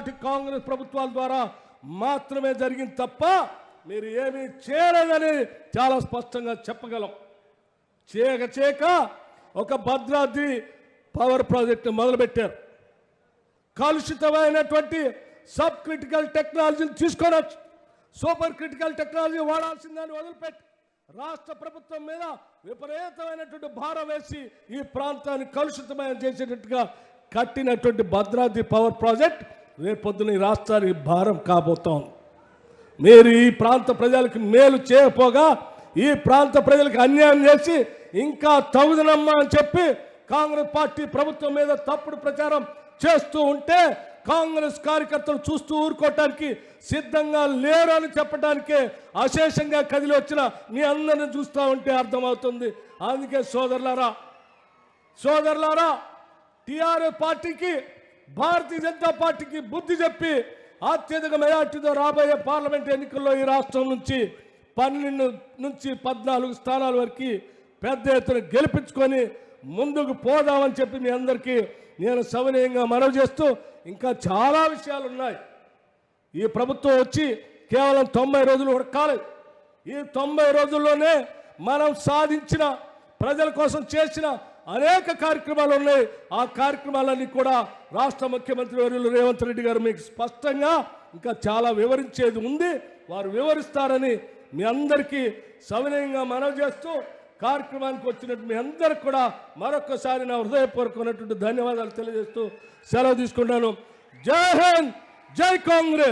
నాటి కాంగ్రెస్ ప్రభుత్వాల ద్వారా మాత్రమే జరిగింది తప్ప మీరు ఏమీ చేయలేదని చాలా స్పష్టంగా చెప్పగలం. చేయక చేయక ఒక భద్రాద్రి పవర్ ప్రాజెక్టు మొదలుపెట్టారు. కలుషితమైనటువంటి సబ్ క్రిటికల్ టెక్నాలజీని తీసుకొనొచ్చు. సూపర్ క్రిటికల్ టెక్నాలజీ వాడాల్సిందని వదిలిపెట్టి. రాష్ట్ర ప్రభుత్వం మీద విపరీతమైనటువంటి భారం వేసి ఈ ప్రాంతాన్ని కలుషితమైన చేసేటట్టుగా కట్టినటువంటి భద్రాద్రి పవర్ ప్రాజెక్ట్ రేపొద్దున ఈ రాష్ట్రానికి భారం కాబోతాం మీరు ఈ ప్రాంత ప్రజలకు మేలు చేయకపోగా ఈ ప్రాంత ప్రజలకు అన్యాయం చేసి ఇంకా తగుదనమ్మా అని చెప్పి కాంగ్రెస్ పార్టీ ప్రభుత్వం మీద తప్పుడు ప్రచారం చేస్తూ ఉంటే కాంగ్రెస్ కార్యకర్తలు చూస్తూ ఊరుకోవటానికి సిద్ధంగా లేరు అని చెప్పడానికే అశేషంగా కదిలి వచ్చిన మీ అందరిని చూస్తూ ఉంటే అర్థమవుతుంది. అందుకే సోదరులారా సోదరులారా టిఆర్ఎస్ పార్టీకి భారతీయ జనతా పార్టీకి బుద్ధి చెప్పి అత్యధిక మెజార్టీతో రాబోయే పార్లమెంట్ ఎన్నికల్లో ఈ రాష్ట్రం నుంచి పన్నెండు నుంచి పద్నాలుగు స్థానాల వరకు పెద్ద ఎత్తున గెలిపించుకొని ముందుకు పోదామని చెప్పి మీ అందరికీ నేను సవినయంగా మనవి చేస్తూ ఇంకా చాలా విషయాలు ఉన్నాయి. ఈ ప్రభుత్వం వచ్చి కేవలం తొంభై రోజులు కూడా కాలేదు. ఈ తొంభై రోజుల్లోనే మనం సాధించిన ప్రజల కోసం చేసిన అనేక కార్యక్రమాలు ఉన్నాయి. ఆ కార్యక్రమాలన్నీ కూడా రాష్ట్ర ముఖ్యమంత్రి వర్యులు రేవంత్ రెడ్డి గారు మీకు స్పష్టంగా ఇంకా చాలా వివరించేది ఉంది. వారు వివరిస్తారని మీ అందరికీ సవినయంగా మనవి చేస్తూ కార్యక్రమానికి వచ్చినట్టు మీ అందరికి కూడా మరొకసారి నా హృదయపూర్వకమైనటువంటి ధన్యవాదాలు తెలియజేస్తూ సెలవు తీసుకుంటాను. జై హింద్ జై కాంగ్రెస్!